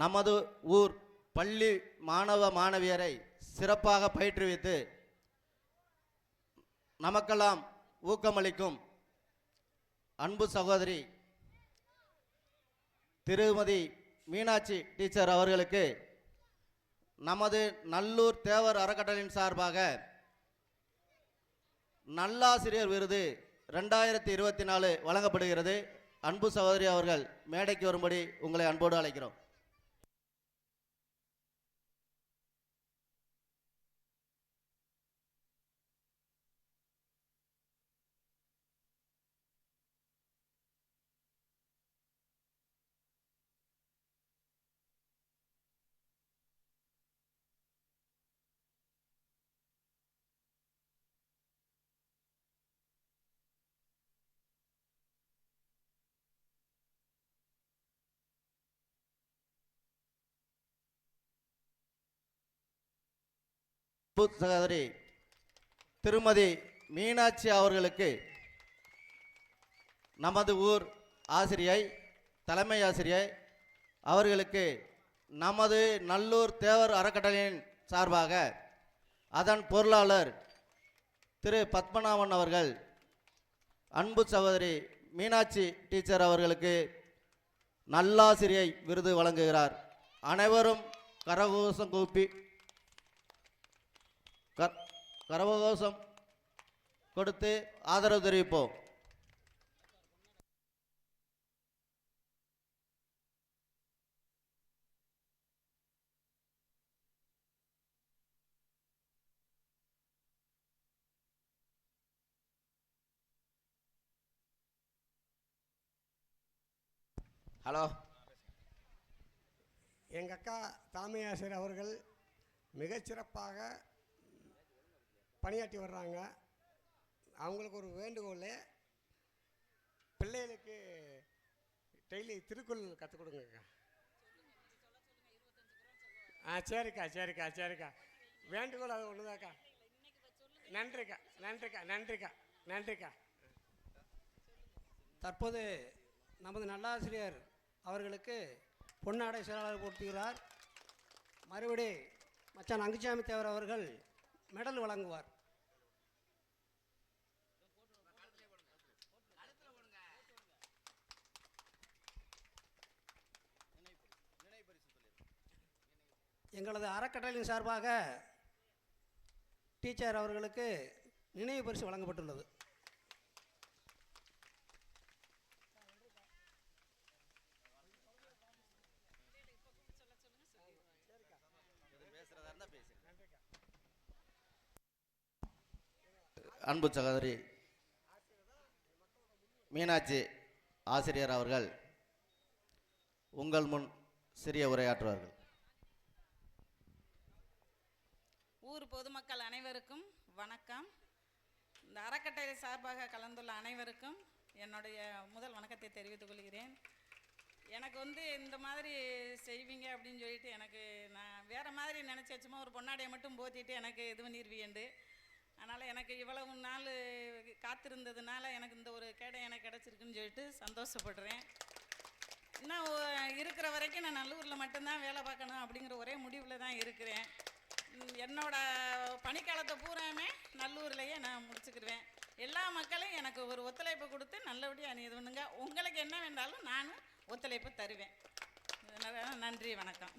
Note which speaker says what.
Speaker 1: நமது ஊர் பள்ளி மாணவ மாணவியரை சிறப்பாக பயிற்றுவித்து நமக்கெல்லாம் ஊக்கமளிக்கும் அன்பு சகோதரி திருமதி மீனாட்சி டீச்சர் அவர்களுக்கு நமது நல்லூர் தேவர் அறக்கட்டளையின் சார்பாக நல்லாசிரியர் விருது ரெண்டாயிரத்தி இருபத்தி நாலு வழங்கப்படுகிறது. அன்பு சகோதரி அவர்கள் மேடைக்கு வரும்படி உங்களை அன்போடு அழைக்கிறோம். அன்பு சகோதரி திருமதி மீனாட்சி அவர்களுக்கு நமது ஊர் ஆசிரியை தலைமை ஆசிரியை அவர்களுக்கு நமது நல்லூர் தேவர் அறக்கட்டளையின் சார்பாக அதன் பொருளாளர் திரு பத்மநாபன் அவர்கள் அன்பு சகோதரி மீனாட்சி டீச்சர் அவர்களுக்கு நல்லாசிரியை விருது வழங்குகிறார். அனைவரும் கரகோசம் கூப்பி கர் கரகோஷம் கொடுத்து ஆதரவு தெரிவிப்போம். ஹலோ.
Speaker 2: எங்கள் அக்கா தாமை ஆசிரியர் அவர்கள் மிகச்சிறப்பாக பணியாற்றி வர்றாங்க. அவங்களுக்கு ஒரு வேண்டுகோள் பிள்ளைகளுக்கு டெய்லி திருக்குறள் கற்றுக் கொடுங்கக்கா. ஆ சரிக்கா சரிக்கா சரிக்கா. வேண்டுகோள் அது ஒன்றுதாக்கா நன்றிக்கா நன்றிக்கா நன்றிக்கா நன்றிக்கா.
Speaker 3: தற்போது நமது நல்லாசிரியர் அவர்களுக்கு பொன்னாடை செயலாளர் போட்டுகிறார் மறுபடி மச்சான் அங்குச்சாமி தேவர் அவர்கள் மெடல் வழங்குவார். எங்களது அறக்கட்டளையின் சார்பாக டீச்சர் அவர்களுக்கு நினைவு பரிசு வழங்கப்பட்டுள்ளது.
Speaker 1: அன்பு சகோதரி மீனாட்சி ஆசிரியர் அவர்கள் உங்கள் முன் சிறிய உரையாற்றுவார்கள்.
Speaker 4: ஊர் பொதுமக்கள் அனைவருக்கும் வணக்கம். இந்த அறக்கட்டளை சார்பாக கலந்துள்ள அனைவருக்கும் என்னுடைய முதல் வணக்கத்தை தெரிவித்துக் கொள்கிறேன். எனக்கு வந்து இந்த மாதிரி செய்வீங்க அப்படின்னு சொல்லிட்டு எனக்கு நான் வேறு மாதிரி நினச்சி வச்சுமா ஒரு பொன்னாடையை மட்டும் போத்திட்டு எனக்கு இது பண்ணிடுவீண்டு அதனால் எனக்கு இவ்வளவு நாள் காத்திருந்ததுனால எனக்கு இந்த ஒரு கேடை எனக்கு கிடச்சிருக்குன்னு சொல்லிட்டு சந்தோஷப்படுறேன். இன்னும் இருக்கிற வரைக்கும் நான் நல்லூரில் மட்டும்தான் வேலை பார்க்கணும் அப்படிங்கிற ஒரே முடிவில் தான் இருக்கிறேன். என்னோடய என்னோட பணிக்காலத்தை பூராமே நல்லூர்லேயே நான் முடிச்சுக்கிடுவேன் எல்லா மக்களும் எனக்கு ஒரு ஒத்துழைப்பு கொடுத்து நல்லபடியாக நீ இது பண்ணுங்க உங்களுக்கு என்ன வேண்டாலும் நான் ஒத்துழைப்பு தருவேன். நன்றி வணக்கம்.